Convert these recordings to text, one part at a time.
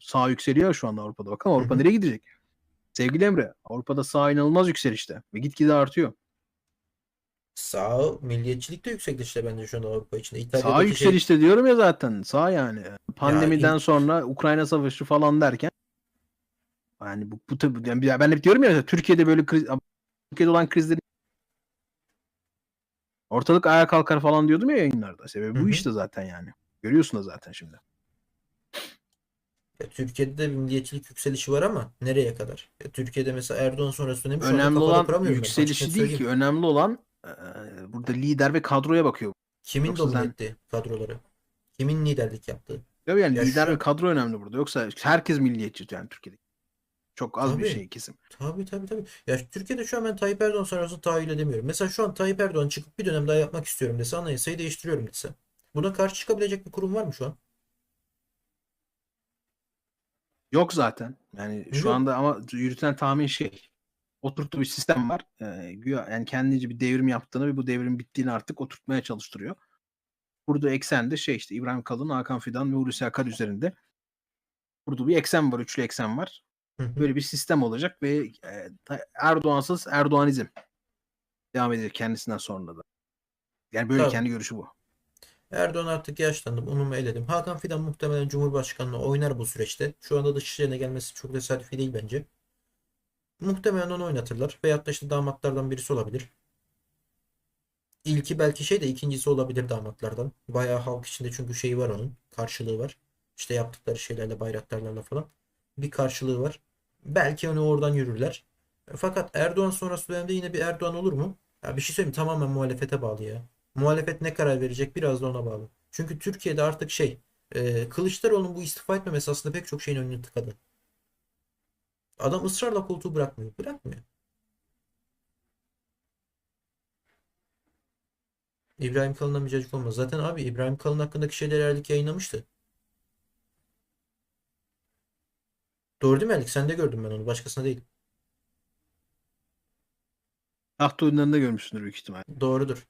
Sağ yükseliyor şu anda Avrupa'da. Bakın Avrupa nereye gidecek? Sevgili Emre, Avrupa'da sağ inanılmaz yükselişte ve gitgide artıyor. Sağ milliyetçilik de yükselişte bence şu anda Avrupa içinde. Sağ İtalya'daki şey yükselişte diyorum ya zaten. Sağ yani. Pandemiden in- sonra Ukrayna savaşı falan derken yani bu, bu tabii yani ben hep diyorum ya Türkiye'de böyle kriz Türkiye'de olan krizlerin ortalık ayağa kalkar falan diyordum ya yayınlarda. Sebebi Hı bu işte zaten yani. Görüyorsun da zaten şimdi. Ya Türkiye'de de bir milliyetçilik yükselişi var ama nereye kadar? Ya Türkiye'de mesela Erdoğan sonrası dönemi şu anda Önemli olan yükselişi değil ki. Önemli olan eee, burada lider ve kadroya bakıyor. Kimin Yoksa domine sen- etti kadroları? Kimin liderlik yaptığı? Tabii yani Ya lider şu- ve kadro önemli burada. Yoksa herkes milliyetçi yani Türkiye'de. Çok az bir Tabii. şey kesim. Tabii tabii tabii. Ya Türkiye'de şu an ben Tayyip Erdoğan sonrasını tahayyül edemiyorum. Mesela şu an Tayyip Erdoğan çıkıp bir dönem daha yapmak istiyorum dese anayasayı değiştiriyorum dese. Buna karşı çıkabilecek bir kurum var mı şu an? Yok zaten. Yani şu Yok. anda ama yürütülen tahmin şey. Oturttuğu bir sistem var. Ee, güya yani kendince bir devrim yaptığını ve bu devrim bittiğini artık oturtmaya çalıştırıyor. Burada eksende şey işte İbrahim Kalın, Hakan Fidan ve Hulusi Akar üzerinde. Burada bir eksen var, üçlü eksen var. Böyle bir sistem olacak ve e, Erdoğansız Erdoğanizm devam edecek kendisinden sonra da. Yani böyle Tabii. kendi görüşü bu. Erdoğan artık yaşlandı. Onu mu eledim? Hakan Fidan muhtemelen Cumhurbaşkanlığı oynar bu süreçte. Şu anda dışişlerine gelmesi çok tesadüfi değil bence. Muhtemelen onu oynatırlar. Veyahut da işte damatlardan birisi olabilir. İlki belki şey de ikincisi olabilir damatlardan. Bayağı halk içinde çünkü şeyi var onun. Karşılığı var. İşte yaptıkları şeylerle bayraktarlarla falan. Bir karşılığı var. Belki onu oradan yürürler. Fakat Erdoğan sonrası dönemde yine bir Erdoğan olur mu? Ya bir şey söyleyeyim tamamen muhalefete bağlı ya. Muhalefet ne karar verecek biraz da ona bağlı. Çünkü Türkiye'de artık şey e, Kılıçdaroğlu'nun bu istifa etmemesi aslında pek çok şeyin önünü tıkadı. Adam ısrarla koltuğu bırakmıyor. Bırakmıyor. İbrahim Kalın'dan bir cacık olmaz. Zaten abi İbrahim Kalın hakkındaki şeyleri Erlik yayınlamıştı. Doğru değil mi Erlik? Sen de gördün ben onu. Başkasına değil. Taht oyunlarında görmüşsündür büyük ihtimal. Doğrudur.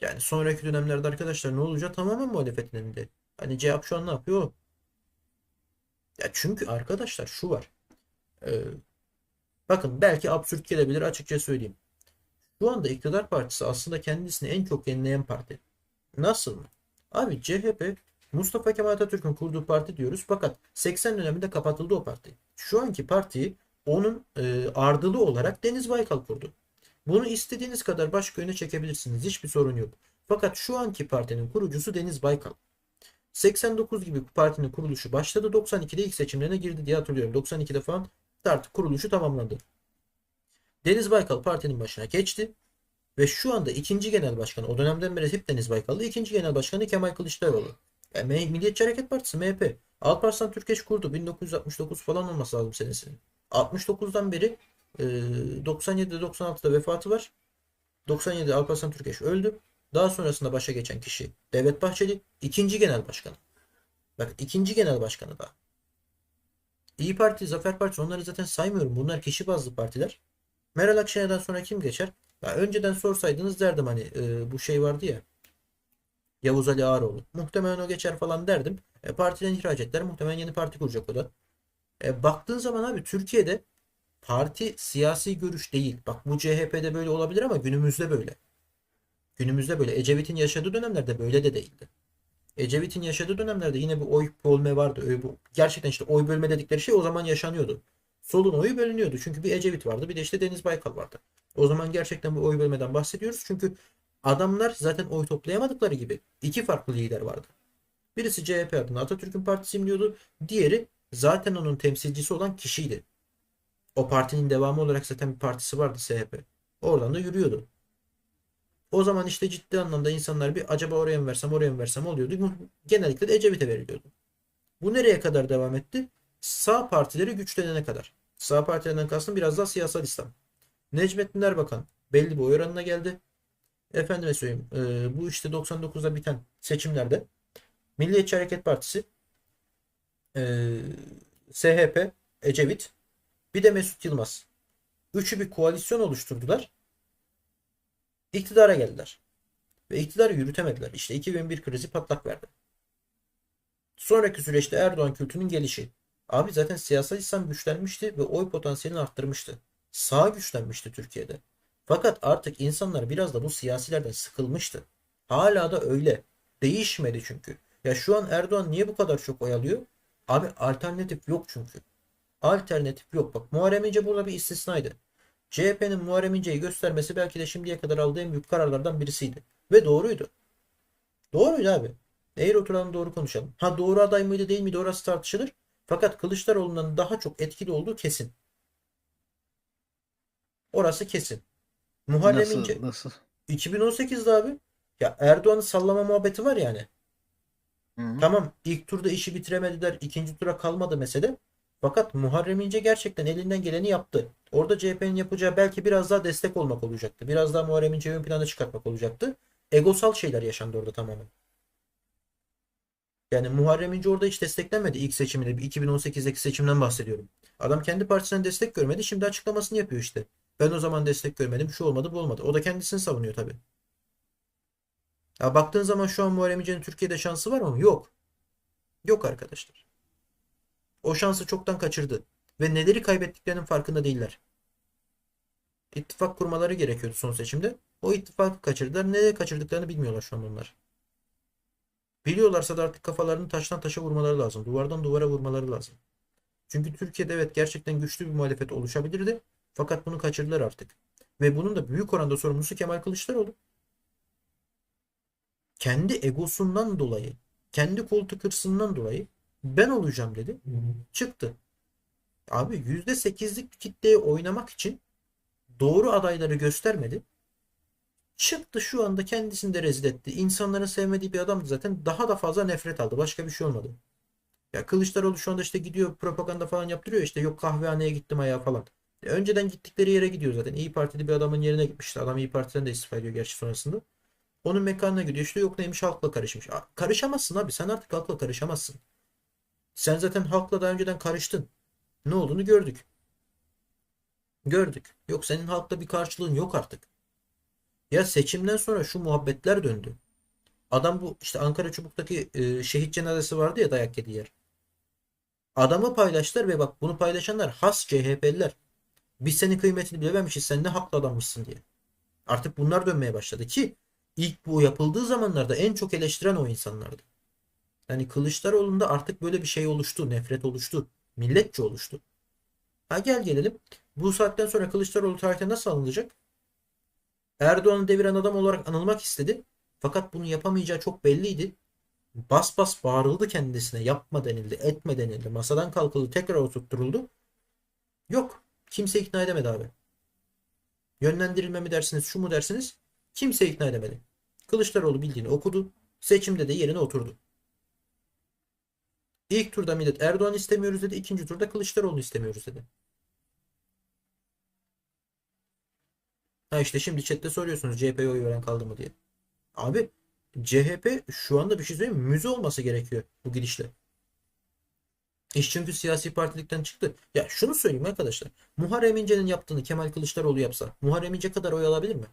Yani sonraki dönemlerde arkadaşlar ne olacak tamamen muhalefetin elinde. Hani cevap şu an ne yapıyor. Ya çünkü arkadaşlar şu var. Ee, bakın belki absürt gelebilir açıkça söyleyeyim. Şu anda iktidar partisi aslında kendisini en çok yenileyen parti. Nasıl mı? Abi CHP Mustafa Kemal Atatürk'ün kurduğu parti diyoruz fakat 80 döneminde kapatıldı o parti. Şu anki partiyi onun e, ardılı olarak Deniz Baykal kurdu. Bunu istediğiniz kadar başka yöne çekebilirsiniz. Hiçbir sorun yok. Fakat şu anki partinin kurucusu Deniz Baykal. 89 gibi partinin kuruluşu başladı. 92'de ilk seçimlerine girdi diye hatırlıyorum. 92'de falan artık kuruluşu tamamlandı. Deniz Baykal partinin başına geçti. Ve şu anda ikinci genel başkanı, o dönemden beri hep Deniz Baykal'dı. ikinci genel başkanı Kemal Kılıçdaroğlu. Yani Milliyetçi Hareket Partisi MHP. Alparslan Türkeş kurdu. 1969 falan olması lazım senesinin. 69'dan beri e, 97'de 96'da vefatı var. 97'de Alparslan Türkeş öldü. Daha sonrasında başa geçen kişi Devlet Bahçeli. ikinci genel başkanı. Bak ikinci genel başkanı da. İyi Parti, Zafer Partisi onları zaten saymıyorum. Bunlar kişi bazlı partiler. Meral Akşener'den sonra kim geçer? Ya önceden sorsaydınız derdim hani e, bu şey vardı ya. Yavuz Ali Ağaroğlu. Muhtemelen o geçer falan derdim. E, partiden ihraç ettiler. Muhtemelen yeni parti kuracak o da. E, baktığın zaman abi Türkiye'de parti siyasi görüş değil. Bak bu CHP'de böyle olabilir ama günümüzde böyle. Günümüzde böyle. Ecevit'in yaşadığı dönemlerde böyle de değildi. Ecevit'in yaşadığı dönemlerde yine bir oy bölme vardı. Gerçekten işte oy bölme dedikleri şey o zaman yaşanıyordu. Solun oyu bölünüyordu. Çünkü bir Ecevit vardı bir de işte Deniz Baykal vardı. O zaman gerçekten bir oy bölmeden bahsediyoruz. Çünkü adamlar zaten oy toplayamadıkları gibi iki farklı lider vardı. Birisi CHP adına Atatürk'ün partisiyim diyordu. Diğeri zaten onun temsilcisi olan kişiydi. O partinin devamı olarak zaten bir partisi vardı SHP. Oradan da yürüyordu. O zaman işte ciddi anlamda insanlar bir acaba oraya mı versem oraya mı versem oluyordu. Genellikle de Ecevit'e veriliyordu. Bu nereye kadar devam etti? Sağ partileri güçlenene kadar. Sağ partilerinden kastım biraz daha siyasal İslam. Necmettin Erbakan belli bir oy oranına geldi. Efendime söyleyeyim e, bu işte 99'da biten seçimlerde Milliyetçi Hareket Partisi e, SHP, Ecevit bir de Mesut Yılmaz. Üçü bir koalisyon oluşturdular. İktidara geldiler. Ve iktidarı yürütemediler. İşte 2001 krizi patlak verdi. Sonraki süreçte Erdoğan kültünün gelişi. Abi zaten siyasal İslam güçlenmişti ve oy potansiyelini arttırmıştı. Sağ güçlenmişti Türkiye'de. Fakat artık insanlar biraz da bu siyasilerden sıkılmıştı. Hala da öyle. Değişmedi çünkü. Ya şu an Erdoğan niye bu kadar çok oy alıyor? Abi alternatif yok çünkü. Alternatif yok. Bak Muharrem İnce burada bir istisnaydı. CHP'nin Muharrem İnce'yi göstermesi belki de şimdiye kadar aldığı en büyük kararlardan birisiydi. Ve doğruydu. Doğruydu abi. Eğer oturalım doğru konuşalım. Ha doğru aday mıydı değil miydi orası tartışılır. Fakat Kılıçdaroğlu'ndan daha çok etkili olduğu kesin. Orası kesin. Muharrem Nasıl İnce nasıl? 2018'de abi ya Erdoğan'ın sallama muhabbeti var yani. Hı. Tamam ilk turda işi bitiremediler. ikinci tura kalmadı mesele. Fakat Muharrem İnce gerçekten elinden geleni yaptı. Orada CHP'nin yapacağı belki biraz daha destek olmak olacaktı. Biraz daha Muharrem İnce'yi ön plana çıkartmak olacaktı. Egosal şeyler yaşandı orada tamamen. Yani Muharrem İnce orada hiç desteklenmedi ilk seçiminde. 2018'deki seçimden bahsediyorum. Adam kendi partisinden destek görmedi. Şimdi açıklamasını yapıyor işte. Ben o zaman destek görmedim. Şu olmadı bu olmadı. O da kendisini savunuyor tabii. Ya baktığın zaman şu an Muharrem İnce'nin Türkiye'de şansı var mı? Yok. Yok arkadaşlar. O şansı çoktan kaçırdı. Ve neleri kaybettiklerinin farkında değiller. İttifak kurmaları gerekiyordu son seçimde. O ittifakı kaçırdılar. Neleri kaçırdıklarını bilmiyorlar şu an onlar. Biliyorlarsa da artık kafalarını taştan taşa vurmaları lazım. Duvardan duvara vurmaları lazım. Çünkü Türkiye'de evet gerçekten güçlü bir muhalefet oluşabilirdi. Fakat bunu kaçırdılar artık. Ve bunun da büyük oranda sorumlusu Kemal Kılıçdaroğlu. Kendi egosundan dolayı, kendi koltuk hırsından dolayı ben olacağım dedi. Çıktı. Abi %8'lik bir kitleye oynamak için doğru adayları göstermedi. Çıktı şu anda kendisini de rezil etti. İnsanların sevmediği bir adamdı zaten. Daha da fazla nefret aldı. Başka bir şey olmadı. Ya Kılıçdaroğlu şu anda işte gidiyor propaganda falan yaptırıyor. İşte yok kahvehaneye gittim ayağa falan. Ya önceden gittikleri yere gidiyor zaten. İyi Partili bir adamın yerine gitmişti. Adam İyi Parti'den de istifa ediyor gerçi sonrasında. Onun mekanına gidiyor. İşte yok neymiş halkla karışmış. Karışamazsın abi. Sen artık halkla karışamazsın. Sen zaten halkla daha önceden karıştın. Ne olduğunu gördük. Gördük. Yok senin halkla bir karşılığın yok artık. Ya seçimden sonra şu muhabbetler döndü. Adam bu işte Ankara Çubuk'taki e, şehit cenazesi vardı ya dayak yediği yer. Adamı paylaştılar ve bak bunu paylaşanlar has CHP'liler. Biz senin kıymetini bilememişiz sen ne haklı adammışsın diye. Artık bunlar dönmeye başladı ki ilk bu yapıldığı zamanlarda en çok eleştiren o insanlardı. Yani Kılıçdaroğlu'nda artık böyle bir şey oluştu. Nefret oluştu. Milletçe oluştu. Ha gel gelelim. Bu saatten sonra Kılıçdaroğlu tarihte nasıl anılacak? Erdoğan'ı deviren adam olarak anılmak istedi. Fakat bunu yapamayacağı çok belliydi. Bas bas bağırıldı kendisine. Yapma denildi, etme denildi. Masadan kalkıldı, tekrar oturtturuldu. Yok. Kimse ikna edemedi abi. Yönlendirilme mi dersiniz, şu mu dersiniz? Kimse ikna edemedi. Kılıçdaroğlu bildiğini okudu. Seçimde de yerine oturdu. İlk turda millet Erdoğan istemiyoruz dedi. ikinci turda Kılıçdaroğlu istemiyoruz dedi. Ha işte şimdi chatte soruyorsunuz CHP'ye oy veren kaldı mı diye. Abi CHP şu anda bir şey söyleyeyim müze olması gerekiyor bu gidişle. İş çünkü siyasi partilikten çıktı. Ya şunu söyleyeyim arkadaşlar. Muharrem İnce'nin yaptığını Kemal Kılıçdaroğlu yapsa Muharrem İnce kadar oy alabilir mi?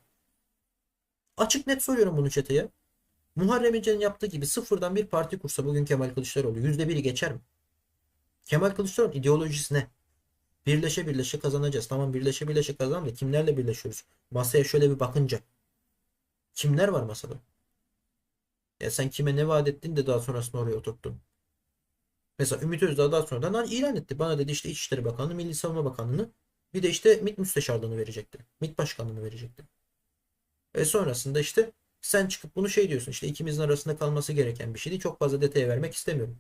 Açık net soruyorum bunu ya. Muharrem İnce'nin yaptığı gibi sıfırdan bir parti kursa bugün Kemal Kılıçdaroğlu %1'i geçer mi? Kemal Kılıçdaroğlu'nun ideolojisi ne? Birleşe birleşe kazanacağız. Tamam birleşe birleşe kazanalım da kimlerle birleşiyoruz? Masaya şöyle bir bakınca. Kimler var masada? Ya sen kime ne vaat ettin de daha sonrasında oraya oturttun. Mesela Ümit Özdağ daha sonradan ilan etti. Bana dedi işte İçişleri Bakanlığı, Milli Savunma Bakanlığı'nı bir de işte MİT Müsteşarlığını verecekti. MİT Başkanlığını verecekti. Ve sonrasında işte sen çıkıp bunu şey diyorsun işte ikimizin arasında kalması gereken bir şeydi. Çok fazla detaya vermek istemiyorum.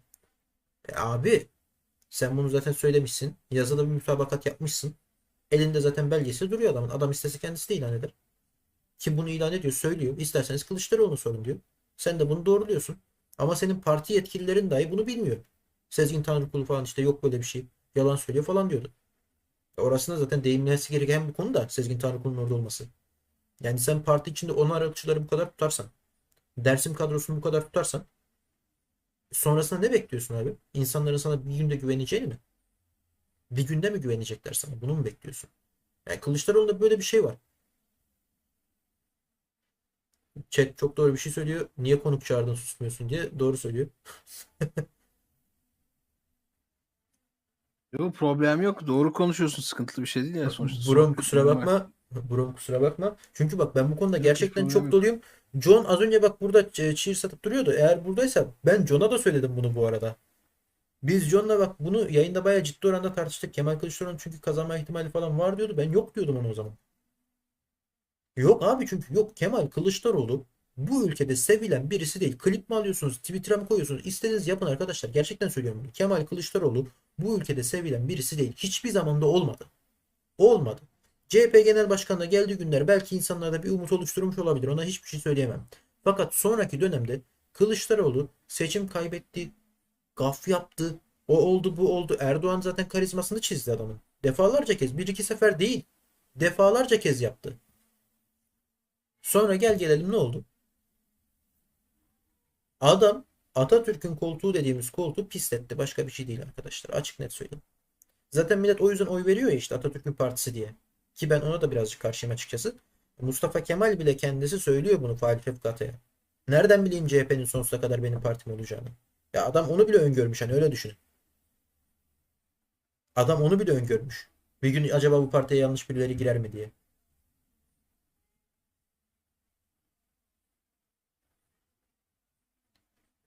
E abi sen bunu zaten söylemişsin. Yazılı bir mütabakat yapmışsın. Elinde zaten belgesi duruyor adamın. Adam istese kendisi de ilan eder. Kim bunu ilan ediyor söylüyor. İsterseniz Kılıçdaroğlu'nu sorun diyor. Sen de bunu doğruluyorsun. Ama senin parti yetkililerin dahi bunu bilmiyor. Sezgin Tanrıkulu falan işte yok böyle bir şey. Yalan söylüyor falan diyordu. E orasında zaten değinmesi gereken bir konu da Sezgin Tanrıkulu'nun orada olması. Yani sen parti içinde onu aralıkçıları bu kadar tutarsan, Dersim kadrosunu bu kadar tutarsan sonrasında ne bekliyorsun abi? İnsanların sana bir günde güveneceğini mi? Bir günde mi güvenecekler sana? Bunu mu bekliyorsun? Yani Kılıçdaroğlu'nda böyle bir şey var. Chat çok doğru bir şey söylüyor. Niye konuk çağırdın susmuyorsun diye. Doğru söylüyor. Yok problem yok. Doğru konuşuyorsun. Sıkıntılı bir şey değil ya sonuçta. Buram kusura bakma. Buram kusura bakma. Çünkü bak ben bu konuda gerçekten çok doluyum. John az önce bak burada e, cheer satıp duruyordu. Eğer buradaysa ben John'a da söyledim bunu bu arada. Biz John'la bak bunu yayında bayağı ciddi oranda tartıştık. Kemal Kılıçdaroğlu'nun çünkü kazanma ihtimali falan var diyordu. Ben yok diyordum ona o zaman. Yok abi çünkü yok Kemal Kılıçdaroğlu bu ülkede sevilen birisi değil. Klip mi alıyorsunuz, Twitter'a mı koyuyorsunuz? İstediğiniz yapın arkadaşlar. Gerçekten söylüyorum bunu. Kemal Kılıçdaroğlu bu ülkede sevilen birisi değil. Hiçbir zaman da olmadı. Olmadı. CHP Genel Başkanı'na geldiği günler belki insanlarda bir umut oluşturmuş olabilir. Ona hiçbir şey söyleyemem. Fakat sonraki dönemde Kılıçdaroğlu seçim kaybetti, gaf yaptı, o oldu bu oldu. Erdoğan zaten karizmasını çizdi adamın. Defalarca kez, bir iki sefer değil. Defalarca kez yaptı. Sonra gel gelelim ne oldu? Adam Atatürk'ün koltuğu dediğimiz koltuğu pisletti. Başka bir şey değil arkadaşlar. Açık net söyleyeyim. Zaten millet o yüzden oy veriyor ya işte Atatürk'ün partisi diye. Ki ben ona da birazcık karşıyım açıkçası. Mustafa Kemal bile kendisi söylüyor bunu Fahri Fevkata'ya. Nereden bileyim CHP'nin sonsuza kadar benim partim olacağını. Ya adam onu bile öngörmüş hani öyle düşünün. Adam onu bile öngörmüş. Bir gün acaba bu partiye yanlış birileri girer mi diye.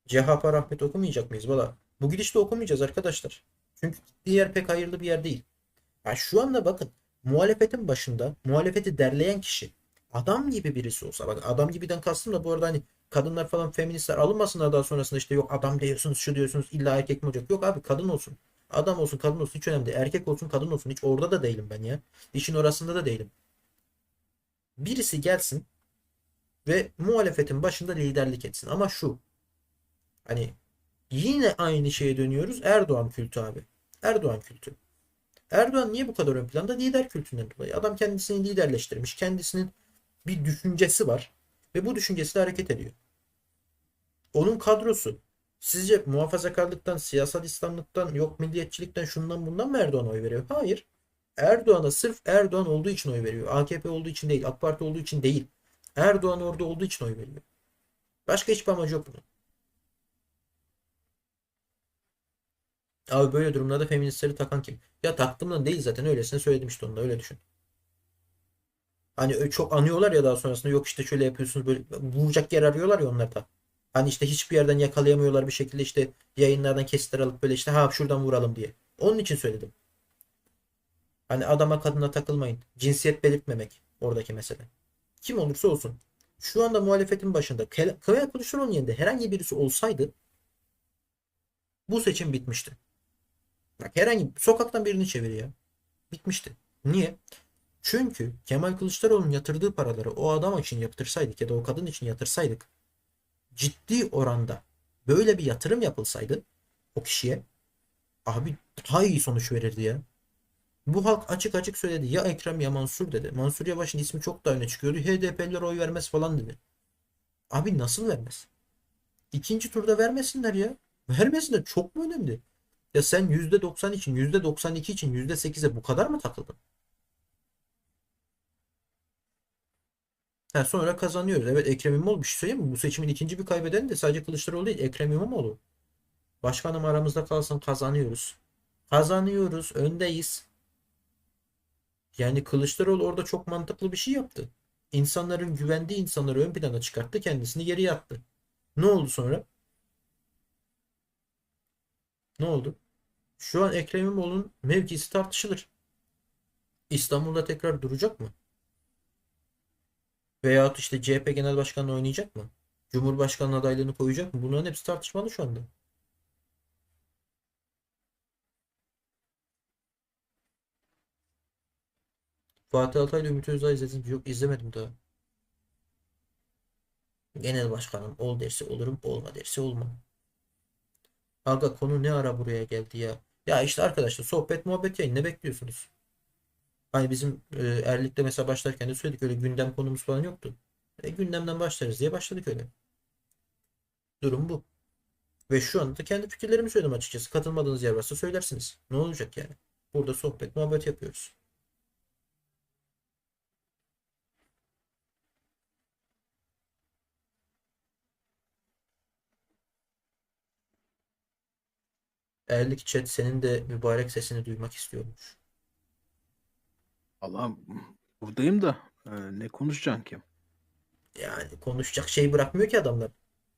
CHP rahmet okumayacak mıyız? Valla bu gidişte okumayacağız arkadaşlar. Çünkü gittiği yer pek hayırlı bir yer değil. Ya şu anda bakın muhalefetin başında muhalefeti derleyen kişi adam gibi birisi olsa bak adam gibiden kastım da bu arada hani kadınlar falan feministler alınmasınlar daha sonrasında işte yok adam diyorsunuz şu diyorsunuz illa erkek mi olacak? Yok abi kadın olsun. Adam olsun kadın olsun hiç önemli değil. Erkek olsun kadın olsun hiç orada da değilim ben ya. İşin orasında da değilim. Birisi gelsin ve muhalefetin başında liderlik etsin. Ama şu hani yine aynı şeye dönüyoruz. Erdoğan kültü abi. Erdoğan kültü Erdoğan niye bu kadar ön planda? Lider kültüründen dolayı. Adam kendisini liderleştirmiş. Kendisinin bir düşüncesi var. Ve bu düşüncesiyle hareket ediyor. Onun kadrosu. Sizce muhafazakarlıktan, siyasal İslamlıktan, yok milliyetçilikten, şundan bundan mı Erdoğan oy veriyor? Hayır. Erdoğan'a sırf Erdoğan olduğu için oy veriyor. AKP olduğu için değil, AK Parti olduğu için değil. Erdoğan orada olduğu için oy veriyor. Başka hiçbir amacı yok bunun. Abi böyle durumlarda feministleri takan kim? Ya taktığımdan değil zaten öylesine söyledim işte onu da öyle düşün. Hani çok anıyorlar ya daha sonrasında yok işte şöyle yapıyorsunuz böyle vuracak yer arıyorlar ya onlar da. Hani işte hiçbir yerden yakalayamıyorlar bir şekilde işte yayınlardan kesitler alıp böyle işte ha şuradan vuralım diye. Onun için söyledim. Hani adama kadına takılmayın. Cinsiyet belirtmemek oradaki mesele. Kim olursa olsun. Şu anda muhalefetin başında Kemal Kılıçdaroğlu'nun yerinde herhangi birisi olsaydı bu seçim bitmişti. Bak herhangi sokaktan birini çevir ya. Bitmişti. Niye? Çünkü Kemal Kılıçdaroğlu'nun yatırdığı paraları o adam için yatırsaydık ya da o kadın için yatırsaydık ciddi oranda böyle bir yatırım yapılsaydı o kişiye abi daha iyi sonuç verirdi ya. Bu halk açık açık söyledi. Ya Ekrem ya Mansur dedi. Mansur Yavaş'ın ismi çok da öne çıkıyordu. HDP'liler oy vermez falan dedi. Abi nasıl vermez? İkinci turda vermesinler ya. Vermesinler çok mu önemli? Ya sen %90 için, %92 için, %8'e bu kadar mı takıldın? Ha, sonra kazanıyoruz. Evet Ekrem İmamoğlu bir şey söyleyeyim mi? Bu seçimin ikinci bir kaybedeni de sadece Kılıçdaroğlu değil Ekrem İmamoğlu. Başkanım aramızda kalsın kazanıyoruz. Kazanıyoruz. Öndeyiz. Yani Kılıçdaroğlu orada çok mantıklı bir şey yaptı. İnsanların güvendiği insanları ön plana çıkarttı. Kendisini geriye attı. Ne oldu sonra? Ne oldu? Şu an Ekrem İmamoğlu'nun mevkisi tartışılır. İstanbul'da tekrar duracak mı? Veyahut işte CHP Genel Başkanı oynayacak mı? Cumhurbaşkanı adaylığını koyacak mı? Bunların hepsi tartışmalı şu anda. Fatih Altaylı ile Ümit Özdağ izledim. Yok izlemedim daha. Genel başkanım ol derse olurum olma derse olmam. Aga konu ne ara buraya geldi ya? Ya işte arkadaşlar sohbet muhabbet yayın ne bekliyorsunuz? Hani bizim e, Erlik'te mesela başlarken de söyledik öyle gündem konumuz falan yoktu. E, gündemden başlarız diye başladık öyle. Durum bu. Ve şu anda da kendi fikirlerimi söyledim açıkçası. Katılmadığınız yer varsa söylersiniz. Ne olacak yani? Burada sohbet muhabbet yapıyoruz. Erlik chat senin de mübarek sesini duymak istiyormuş. Allah'ım buradayım da e, ne konuşacaksın ki? Yani konuşacak şey bırakmıyor ki adamlar.